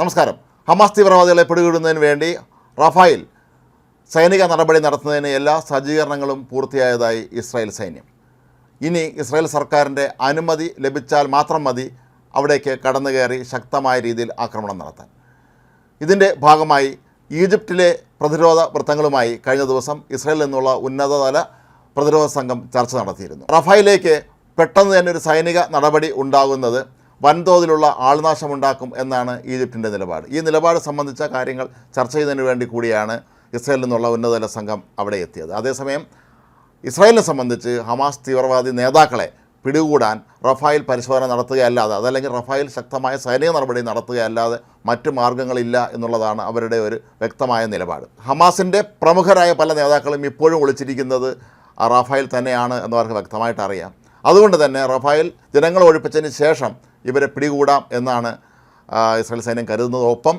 നമസ്കാരം. ഹമാസ് തീവ്രവാദികളെ പിടികൂടുന്നതിന് വേണ്ടി റഫായിൽ സൈനിക നടപടി നടത്തുന്നതിന് എല്ലാ സജ്ജീകരണങ്ങളും പൂർത്തിയായതായി ഇസ്രായേൽ സൈന്യം. ഇനി ഇസ്രായേൽ സർക്കാരിന്റെ അനുമതി ലഭിച്ചാൽ മാത്രം മതി അവിടേക്ക് കടന്നു കയറി ശക്തമായ രീതിയിൽ ആക്രമണം നടത്താൻ. ഇതിന്റെ ഭാഗമായി ഈജിപ്തിലെ പ്രതിരോധ വൃത്തങ്ങളുമായി കഴിഞ്ഞ ദിവസം ഇസ്രായേലിൽ നിന്നുള്ള ഉന്നതതല പ്രതിരോധ സംഘം ചർച്ച നടത്തിയിരുന്നു. റഫായിലേക്ക് പെട്ടെന്ന് തന്നെ ഒരു സൈനിക നടപടി ഉണ്ടാകുന്നത് വൻതോതിലുള്ള ആൾനാശമുണ്ടാക്കും എന്നാണ് ഈജിപ്തിന്റെ നിലപാട്. ഈ നിലപാട് സംബന്ധിച്ച കാര്യങ്ങൾ ചർച്ച ചെയ്യുന്നതിന് വേണ്ടി കൂടിയാണ് ഇസ്രയേലിൽ നിന്നുള്ള ഉന്നതതല സംഘം അവിടെ എത്തിയത്. അതേസമയം ഇസ്രായേലിനെ സംബന്ധിച്ച് ഹമാസ് തീവ്രവാദി നേതാക്കളെ പിടികൂടാൻ റഫായിൽ പരിശോധന നടത്തുകയല്ലാതെ അതല്ലെങ്കിൽ റഫായിൽ ശക്തമായ സൈനിക നടപടി നടത്തുകയല്ലാതെ മറ്റു മാർഗങ്ങളില്ല എന്നുള്ളതാണ് അവരുടെ ഒരു വ്യക്തമായ നിലപാട്. ഹമാസിന്റെ പ്രമുഖരായ പല നേതാക്കളും ഇപ്പോഴും ഒളിച്ചിരിക്കുന്നത് റഫായിൽ തന്നെയാണ് എന്നവർക്ക് വ്യക്തമായിട്ട് അറിയാം അതുകൊണ്ട് തന്നെ റഫായിൽ ജനങ്ങൾ ഒഴിപ്പിച്ചതിന് ശേഷം ഇവരെ പിടികൂടാം എന്നാണ് ഇസ്രായേൽ സൈന്യം കരുതുന്നത്. ഒപ്പം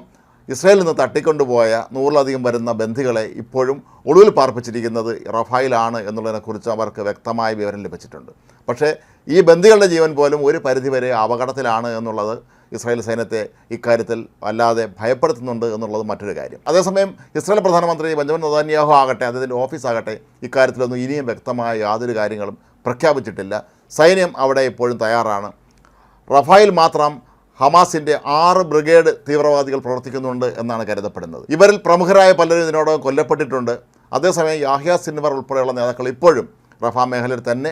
ഇസ്രായേലിൽ നിന്ന് തട്ടിക്കൊണ്ടുപോയ നൂറിലധികം വരുന്ന ബന്ധികളെ ഇപ്പോഴും ഒടുവിൽ പാർപ്പിച്ചിരിക്കുന്നത് റഫായിലാണ് എന്നുള്ളതിനെക്കുറിച്ച് അവർക്ക് വ്യക്തമായ വിവരം ലഭിച്ചിട്ടുണ്ട്. പക്ഷേ ഈ ബന്ധികളുടെ ജീവൻ പോലും ഒരു പരിധിവരെ അപകടത്തിലാണ് എന്നുള്ളത് ഇസ്രായേൽ സൈന്യത്തെ ഇക്കാര്യത്തിൽ വല്ലാതെ ഭയപ്പെടുത്തുന്നുണ്ട് എന്നുള്ളത് മറ്റൊരു കാര്യം. അതേസമയം ഇസ്രായേൽ പ്രധാനമന്ത്രി ബെഞ്ചമിൻ നദാന്യാഹു ആകട്ടെ അദ്ദേഹത്തിന്റെ ഓഫീസാകട്ടെ ഇക്കാര്യത്തിലൊന്നും ഇനിയും വ്യക്തമായ യാതൊരു കാര്യങ്ങളും പ്രഖ്യാപിച്ചിട്ടില്ല. സൈന്യം അവിടെ ഇപ്പോഴും തയ്യാറാണ്. റഫായിൽ മാത്രം ഹമാസിന്റെ ആറ് ബ്രിഗേഡ് തീവ്രവാദികൾ പ്രവർത്തിക്കുന്നുണ്ട് എന്നാണ് കരുതപ്പെടുന്നത്. ഇവരിൽ പ്രമുഖരായ പലരും ഇതിനോടകം കൊല്ലപ്പെട്ടിട്ടുണ്ട്. അതേസമയം യാഹ്യ സിൻവർ ഉൾപ്പെടെയുള്ള നേതാക്കൾ ഇപ്പോഴും റഫാ മേഖലയിൽ തന്നെ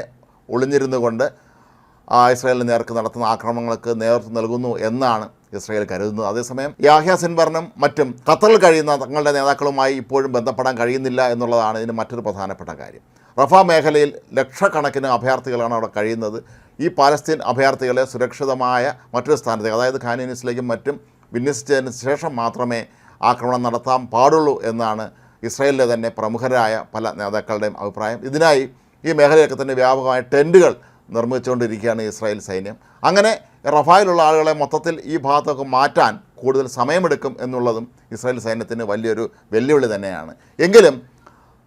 ഒളിഞ്ഞിരുന്നു കൊണ്ട് ആ ഇസ്രായേലിന് നേർക്ക് നടത്തുന്ന ആക്രമണങ്ങൾക്ക് നേതൃത്വം നൽകുന്നു എന്നാണ് ഇസ്രായേൽ കരുതുന്നത് അതേസമയം യാഹ്യ സിൻവറിനും മറ്റും ഖത്തറിൽ കഴിയുന്ന തങ്ങളുടെ നേതാക്കളുമായി ഇപ്പോഴും ബന്ധപ്പെടാൻ കഴിയുന്നില്ല എന്നുള്ളതാണ് ഇതിന് മറ്റൊരു പ്രധാനപ്പെട്ട കാര്യം. റഫ മേഖലയിൽ ലക്ഷക്കണക്കിന് അഭയാർത്ഥികളാണ് അവിടെ കഴിയുന്നത്. ഈ പാലസ്തീൻ അഭയാർത്ഥികളെ സുരക്ഷിതമായ മറ്റൊരു സ്ഥാനത്തേക്ക് അതായത് ഖാനീനിസിലേക്കും മറ്റും വിന്യസിച്ചതിന് ശേഷം മാത്രമേ ആക്രമണം നടത്താൻ പാടുള്ളൂ എന്നാണ് ഇസ്രായേലിലെ തന്നെ പ്രമുഖരായ പല നേതാക്കളുടെയും അഭിപ്രായം. ഇതിനായി ഈ മേഖലയൊക്കെ തന്നെ വ്യാപകമായ ടെന്റുകൾ നിർമ്മിച്ചുകൊണ്ടിരിക്കുകയാണ് ഇസ്രായേൽ സൈന്യം. അങ്ങനെ റഫായിലുള്ള ആളുകളെ മൊത്തത്തിൽ ഈ ഭാഗത്തൊക്കെ മാറ്റാൻ കൂടുതൽ സമയമെടുക്കും എന്നുള്ളതും ഇസ്രായേൽ സൈന്യത്തിന് വലിയൊരു വെല്ലുവിളി തന്നെയാണ്. എങ്കിലും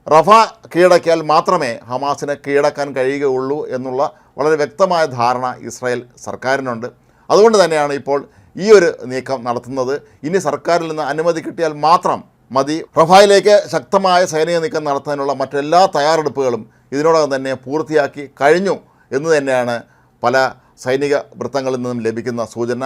റഫ കീഴടക്കിയാൽ മാത്രമേ ഹമാസിനെ കീഴടക്കാൻ കഴിയുകയുള്ളൂ എന്നുള്ള വളരെ വ്യക്തമായ ധാരണ ഇസ്രായേൽ സർക്കാരിനുണ്ട്. അതുകൊണ്ട് തന്നെയാണ് ഇപ്പോൾ ഈ ഒരു നീക്കം നടത്തുന്നത്. ഇനി സർക്കാരിൽ നിന്ന് അനുമതി കിട്ടിയാൽ മാത്രം മതി. റഫായിലേക്ക് ശക്തമായ സൈനിക നീക്കം നടത്താനുള്ള മറ്റെല്ലാ തയ്യാറെടുപ്പുകളും ഇതിനോടകം തന്നെ പൂർത്തിയാക്കി കഴിഞ്ഞു എന്ന് തന്നെയാണ് പല സൈനിക വൃത്തങ്ങളിൽ നിന്നും ലഭിക്കുന്ന സൂചന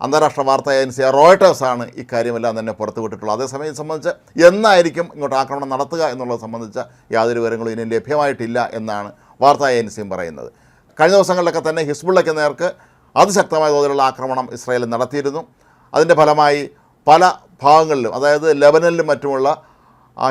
അന്താരാഷ്ട്ര വാർത്താ ഏജൻസിയ റോയിട്ടേഴ്സാണ് ഇക്കാര്യമെല്ലാം തന്നെ പുറത്തുവിട്ടിട്ടുള്ളത്. അതേസമയം സംബന്ധിച്ച് എന്നായിരിക്കും ഇങ്ങോട്ട് ആക്രമണം നടത്തുക എന്നുള്ളത് സംബന്ധിച്ച യാതൊരു വിവരങ്ങളും ഇനി ലഭ്യമായിട്ടില്ല എന്നാണ് വാർത്താ ഏജൻസിയും പറയുന്നത്. കഴിഞ്ഞ ദിവസങ്ങളിലൊക്കെ തന്നെ ഹിസ്ബുള്ളയ്ക്ക് നേർക്ക് അതിശക്തമായ തോതിലുള്ള ആക്രമണം ഇസ്രായേൽ നടത്തിയിരുന്നു. അതിന്റെ ഫലമായി പല ഭാഗങ്ങളിലും അതായത് ലെബനനിലും മറ്റുമുള്ള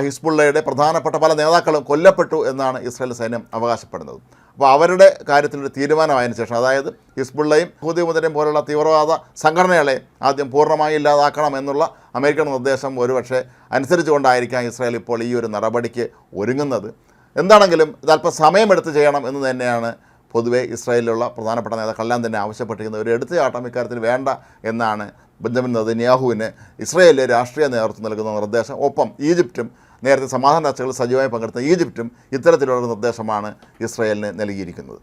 ഹിസ്ബുള്ളയുടെ പ്രധാനപ്പെട്ട പല നേതാക്കളും കൊല്ലപ്പെട്ടു എന്നാണ് ഇസ്രായേൽ സൈന്യം അവകാശപ്പെടുന്നത്. അപ്പോൾ അവരുടെ കാര്യത്തിലൊരു തീരുമാനമായതിനു ശേഷം അതായത് ഹിസ്ബുള്ളയും ഹൂതി മുതലും പോലുള്ള തീവ്രവാദ സംഘടനകളെ ആദ്യം പൂർണമായി ഇല്ലാതാക്കണം എന്നുള്ള അമേരിക്കൻ നിർദ്ദേശം ഒരുപക്ഷെ അനുസരിച്ചുകൊണ്ടായിരിക്കാം ഇസ്രായേൽ ഇപ്പോൾ ഈ ഒരു നടപടിക്ക് ഒരുങ്ങുന്നത്. എന്താണെങ്കിലും ഇത് സമയമെടുത്ത് ചെയ്യണം എന്ന് തന്നെയാണ് പൊതുവേ ഇസ്രായേലിലുള്ള പ്രധാനപ്പെട്ട നേതാക്കളെല്ലാം തന്നെ ആവശ്യപ്പെട്ടിരിക്കുന്നത്. ഒരു എടുത്തുചാട്ടം ഇക്കാര്യത്തിൽ വേണ്ട എന്നാണ് ബെഞ്ചമിൻ നദിന്യാഹുവിന് ഇസ്രായേലിലെ രാഷ്ട്രീയ നേതൃത്വം നൽകുന്ന നിർദ്ദേശം. ഒപ്പം ഈജിപ്തും നേരത്തെ സമാധാന ചർച്ചകളിൽ സജീവമായി പങ്കെടുത്ത ഈജിപ്തും ഇത്തരത്തിലുള്ള നിർദ്ദേശമാണ് ഇസ്രയേലിന് നൽകിയിരിക്കുന്നത്.